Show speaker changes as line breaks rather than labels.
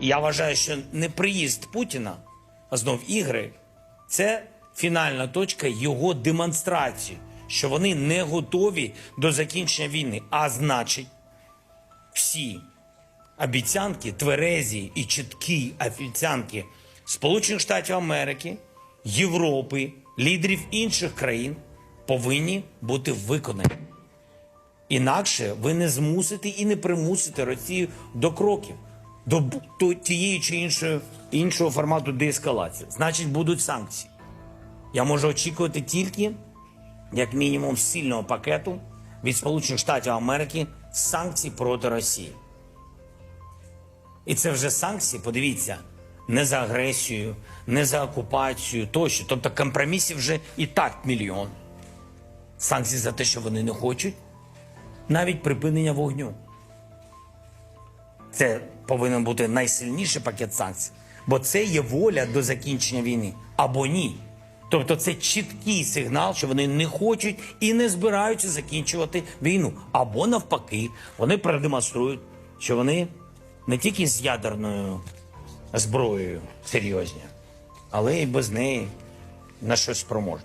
Я вважаю, що не приїзд Путіна, а знов ігри, це фінальна точка його демонстрації, що вони не готові до закінчення війни. А значить, всі обіцянки, тверезі і чіткі обіцянки Сполучених Штатів Америки, Європи, лідерів інших країн повинні бути виконані. Інакше ви не змусите і не примусите Росію до кроків, до тієї чи іншої іншого формату деескалації. Значить, будуть санкції. Я можу очікувати тільки, як мінімум, сильного пакету від Сполучених Штатів Америки санкцій проти Росії. І це вже санкції, подивіться, не за агресію, не за окупацію тощо. Тобто компромісів вже і так мільйон. Санкції за те, що вони не хочуть, навіть припинення вогню. Це повинен бути найсильніший пакет санкцій, бо це є воля до закінчення війни або ні. Тобто це чіткий сигнал, що вони не хочуть і не збираються закінчувати війну. Або навпаки, вони продемонструють, що вони не тільки з ядерною зброєю серйозні, але й без неї на щось спроможні.